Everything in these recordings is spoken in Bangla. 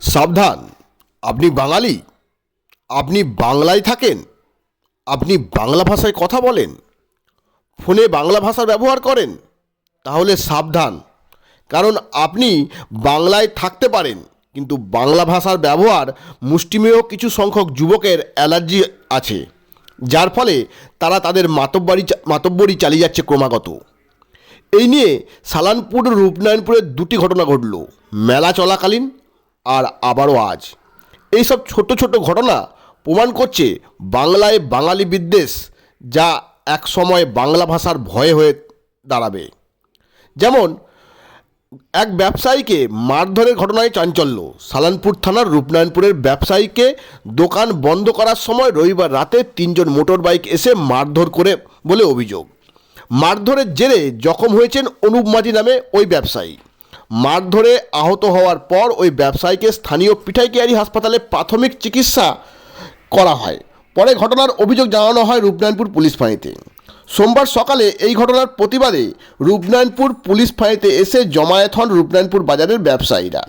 সাবধান। আপনি বাঙালি, আপনি বাংলায় থাকেন, আপনি বাংলা ভাষায় কথা বলেন, ফোনে বাংলা ভাষা ব্যবহার করেন, তাহলে সাবধান। কারণ আপনি বাংলায় থাকতে পারেন, কিন্তু বাংলা ভাষার ব্যবহার মুষ্টিমেয় কিছু সংখ্যক যুবকের অ্যালার্জি আছে, যার ফলে তারা তাদের মাতব্বাড়ি মাতব্বরি চালিয়ে যাচ্ছে ক্রমাগত। এই নিয়ে সালানপুর রূপনারায়ণপুরের দুটি ঘটনা ঘটল। মেলা চলাকালীন আর আবারও আজ। এইসব ছোট ছোট ঘটনা প্রমাণ করছে বাংলায় বাঙালি বিদ্বেষ যা এক সময় বাংলা ভাষার ভয়ে হয়ে দাঁড়াবে। যেমন, এক ব্যবসায়ীকে মারধরের ঘটনায় চাঞ্চল্য। সালানপুর থানার রূপনারায়ণপুরের ব্যবসায়ীকে দোকান বন্ধ করার সময় রবিবার রাতে তিনজন মোটর বাইক এসে মারধর করে বলে অভিযোগ। মারধরের জেরে জখম হয়েছেন অনুপ মাঝি নামে ওই ব্যবসায়ী। মারধরে আহত হওয়ার পর ওই ব্যবসায়ীকে স্থানীয় পিঠাইকিয়ারি হাসপাতালে প্রাথমিক চিকিৎসা করা হয়। পরে ঘটনার অভিযোগ জানানো হয় রূপনারায়ণপুর পুলিশ ফাঁড়িতে। সোমবার সকালে এই ঘটনার প্রতিবাদে রূপনারায়ণপুর পুলিশ ফাঁড়িতে এসে জমায়েত হন রূপনারায়ণপুর বাজারের ব্যবসায়ীরা।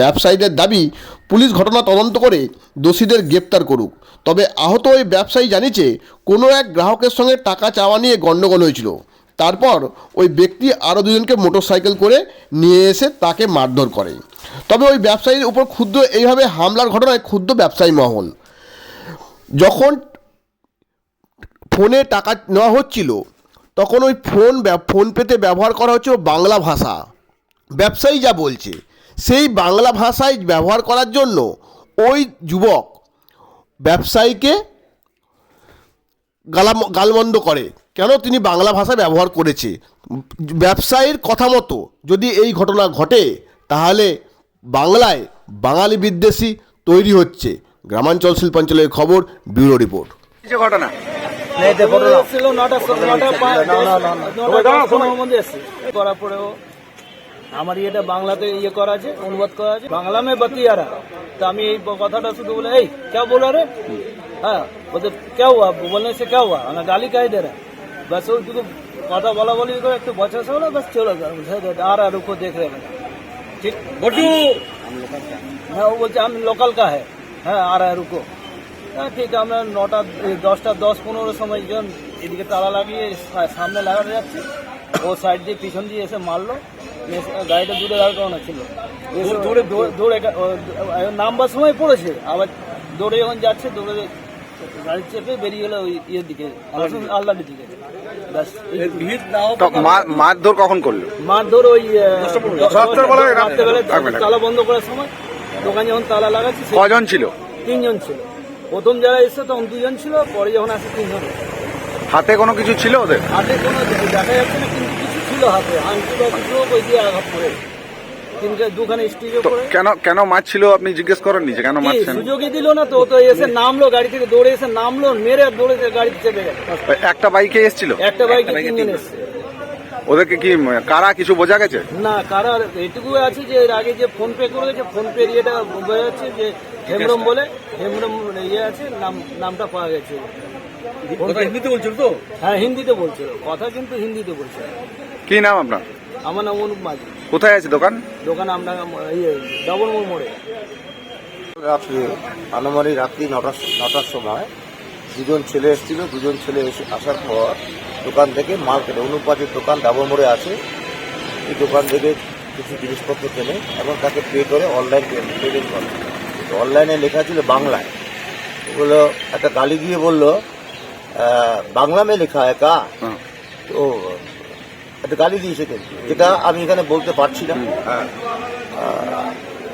ব্যবসায়ীদের দাবি, পুলিশ ঘটনা তদন্ত করে দোষীদের গ্রেপ্তার করুক। তবে আহত ওই ব্যবসায়ী জানিয়েছে, কোনো এক গ্রাহকের সঙ্গে টাকা চাওয়া নিয়ে গণ্ডগোল হয়েছিল। তারপর ওই ব্যক্তি আরও দুজনকে মোটরসাইকেল করে নিয়ে এসে তাকে মারধর করে। তবে ওই ব্যবসায়ীর উপর ক্ষুদ্র এইভাবে হামলার ঘটনায় ক্ষুদ্র ব্যবসায়ী মহল। যখন ফোনে টাকা নেওয়া হচ্ছিল, তখন ওই ফোন ব্যব- ফোন পেতে ব্যবহার করা হচ্ছিল বাংলা ভাষা। ব্যবসায়ী যা বলছে, সেই বাংলা ভাষায় ব্যবহার করার জন্য ওই যুবক ব্যবসায়ীকে গালাম, গালমন্দ করে। কেন তিনি বাংলা ভাষা ব্যবহার করেছে? ব্যবসায়ীর কথা মতো যদি এই ঘটনা ঘটে তাহলে বাংলায় বাঙালি বিদ্বেষী তৈরি হচ্ছে। গ্রামাঞ্চল শিল্পাঞ্চলের খবর ব্যুরো রিপোর্ট। আমার ইয়েটা বাংলাতে ইয়ে করা আছে অনুবাদ করা আছে। বাংলা মে আরা তা আমি এই কথাটা শুধু বলে এই কেউ বলো রে? হ্যাঁ বলতে কেউ হুয়া? বলনে সে কে হুয়া গালি কাই দে রা? बस उसको কথা বলা বলি করে একটু বছর হলো বাস চলে আর আর উপর দেখ রেখে ঠিক? বটু! হ্যাঁ ও বলছে আমি লোকাল কা হ্যাঁ আর আর রুকো হ্যাঁ ঠিক আমরা নটা দশটা দশ পনেরো সময় জন এদিকে তালা লাগিয়ে সামনে লাগানো যাচ্ছে। ও সাইড দিয়ে পিছন দিয়ে এসে মারলো। গাড়িটা দূরে দাঁড় করানো ছিল। দৌড়ে দৌড়ে নামবার সময় পড়েছে। আবার দৌড়ে যখন যাচ্ছে দৌড়ে গাড়ি চেপে বেরিয়ে গেলো ওই ইয়ের দিকে আল্লাহটির দিকে। ব্যাস এই- তো মারধর কখন করল? মারধর ওই এক তালা বন্ধ করার সময় দোকান যখন তালা লাগাচ্ছে কজন ছিল? তিনজন ছিল। প্রথম যারা এসে তখন দুজন ছিল পরে যখন আসে তিনজন। হাতে কোনো কিছু ছিল ওদের? হাতে কোনো কিছু দেখা যাচ্ছে না কিন্তু কিছু ছিল হাতে। আংটি বা কিছু ওই দিয়ে আঘাত করে। তিনটে দুখানে স্টিজে তো কেন কেন মারছিল আপনি জিজ্ঞেস করেননি যে কেন মারছেন সুযোগই দিল না তো তো এসে নামলো গাড়ি থেকে দৌড়ে এসে নামলো মেরে আর দৌড়ে গাড়িতে চেপে গেল। একটা বাইকে এসেছিল? একটা বাইকে তিনজন এসছে। ওদেরকে কি কারা কিছু বোঝা গেছে? না কারা এটুকু আছে যে এর আগে যে ফোন পে করে গেছে ফোন পে ইয়েটা বোঝা যাচ্ছে যে হেমরম বলে হেমরম ইয়ে আছে নাম নামটা পাওয়া গেছে। হিন্দিতে বলছিল তো? হ্যাঁ হিন্দিতে বলছিল। কথা কিন্তু হিন্দিতে বলছিল। কি নাম আপনার? আমার নাম অনুপ মাঝি। কোথায় আছে দোকান? দোকান আমরা ইয়ে ডবল মোড়। মোড়ে রাত্রি আনুমানিক রাত্রি নটার নটার সময় দুজন ছেলে এসেছিল। দুজন ছেলে এসে আসার পর দোকান থেকে মাল কেটে অনুপাতের দোকান ডাবর মোড়ে আছে। এই দোকান থেকে কিছু জিনিসপত্র কেনে এবং তাকে পে করে অনলাইন পেমেন্ট করে। তো অনলাইনে লেখা ছিল বাংলায়। ওগুলো একটা গালি দিয়ে বলল আহ, বাংলা মে লেখা একা কা। তো একটা গালি দিয়েছে কিন্তু যেটা আমি এখানে বলতে পারছি না।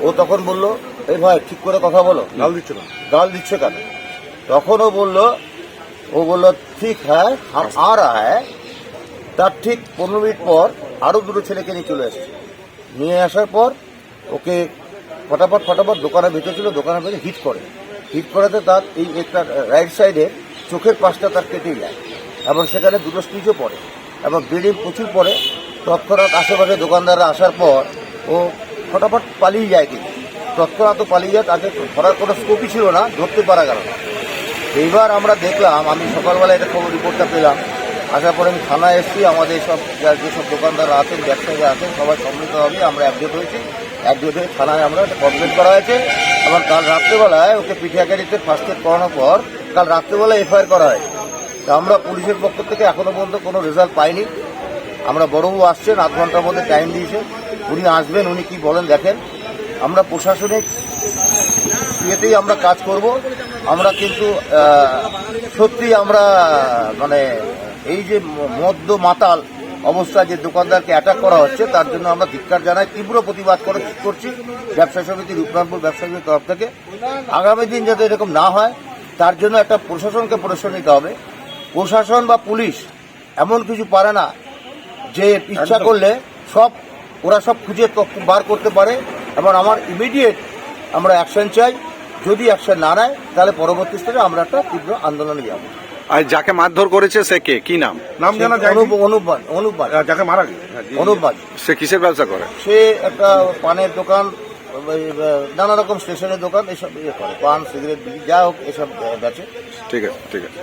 ও তখন বলল এই ভাই ঠিক করে কথা বলো। গাল দিচ্ছ না গাল দিচ্ছে কেন? তখন ও বলল ও বলল ঠিক হ্যাঁ হাম আ রহা হ্যাঁ তার ঠিক পনেরো মিনিট পর আরও দুটো ছেলেকে নিয়ে চলে এসেছে নিয়ে আসার পর ওকে ফটাফট ফটাফট দোকানের ভেতর ছিল দোকানের ভেতরে হিট করে। হিট করাতে তার এই একটা রাইট সাইডে চোখের পাশটা তার কেটে যায় এবং সেখানে দুটো স্টিচও পড়ে। এবং ব্লিডিং প্রচুর পরে তৎক্ষণাৎ আশেপাশে দোকানদাররা আসার পর ও ফটাফট পালিয়ে যায় কিন্তু। তৎক্ষণাৎ পালিয়ে যায় তাকে ধরার কোনো স্কোপই ছিল না, ধরতে পারা গেল না। এইবার আমরা দেখলাম, আমি সকালবেলা এটা খবর রিপোর্টটা পেলাম। আসার পরে আমি থানায় এসেছি, আমাদের সব যেসব দোকানদাররা আছেন, ব্যবসায়ীরা আছেন, সবাই সম্মিলিতভাবে আমরা অ্যাপডেট হয়েছি। এক দুটো থানায় আমরা কমপ্লেন করা হয়েছে। এবং কাল রাত্রেবেলায় ওকে পিঠিয়াকারিতে ফার্স্ট এড করানোর পর কাল রাত্রেবেলায় এফআইআর করা হয়। আমরা পুলিশের পক্ষ থেকে এখনও পর্যন্ত কোনো রেজাল্ট পাইনি। আমরা বড়বাবু আসছেন, আধ ঘণ্টার মধ্যে টাইম দিয়েছে। উনি আসবেন, উনি কি বলেন দেখেন। আমরা প্রশাসনিক ইয়েতেই আমরা কাজ করব। আমরা কিন্তু সত্যি আমরা মানে এই যে মদ্য মাতাল অবস্থায় যে দোকানদারকে অ্যাটাক করা হচ্ছে, তার জন্য আমরা ধিক্কার জানাই, তীব্র প্রতিবাদ করে করছি ব্যবসা সমিতি রূপনাথপুর ব্যবসা সমিতির তরফ থেকে। আগামী দিন যাতে এরকম না হয়, তার জন্য একটা প্রশাসনকে প্রশ্ন নিতে হবে। প্রশাসন বা পুলিশ এমন কিছু পারে না যে ইচ্ছা করলে সব ওরা সব খুঁজে বার করতে পারে এবং আমার ইমিডিয়েট আমরা অ্যাকশন চাই। যদি অ্যাকশন না নেয় তাহলে পরবর্তী স্তরে আমরা একটা তীব্র আন্দোলনে যাব। আর যাকে মারধর করেছে সে কে? কি নাম? নাম জানা যায় অনুপ অনুপমান অনুপমান যাকে মারা গেছে। অনুপমান সে কিসের ব্যবসা করে? সে একটা পানের দোকান নানা রকম স্টেশনের দোকান এসব ইয়ে করে। পান সিগারেট যা হোক এসব বেচে। ঠিক আছে ঠিক আছে।